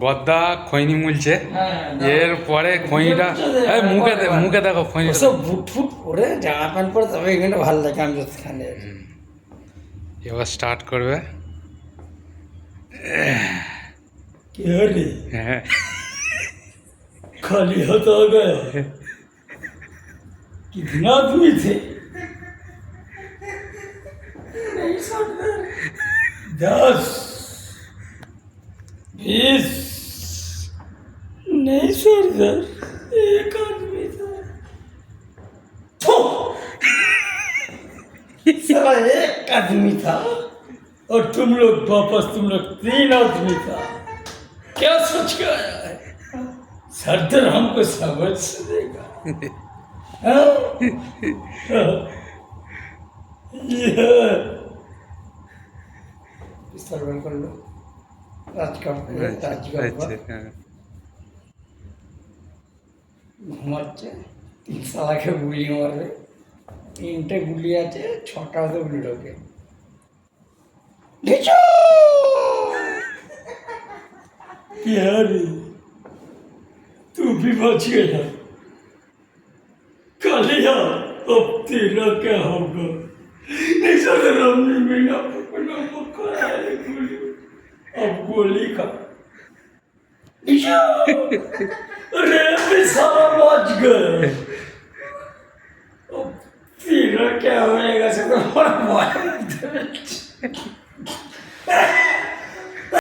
বদ্দা খৈনি মুলছে। হ্যাঁ, এর পরে খৈনিটা এই মুখে মুখে দেখো খৈনি সব বুট ফুট করে জামা প্যান্ট পরে তবে এখানে ভালো লাগে আমি খানে এবার স্টার্ট করবে। কি হ্যাঁ। খালি হতে হবে। কি দিনা তুমি दस, बीस, नहीं सरदार एक आदमी था। एक आदमी था और तुम लोग वापस, तुम लोग तीन आदमी था। क्या सोच के आया है? सरदार हमको समझ से देगा। हाँ? हाँ। স্থলবন করল। হ্যাঁ। ঘুমাচ্ছে তিন সালাকে গুলি মারবে। তিনটে গুলি আছে ছটা তো গুলি ঢোকে। কি হারি? তুই কালিয়া অব্দি লোকে হবে? Deixa eu ver o nome melhor, porque não vou caralho, engoliu. Engoli, cara. Já! Repensava a vodka! Filho, que é um negócio pra fora, bora.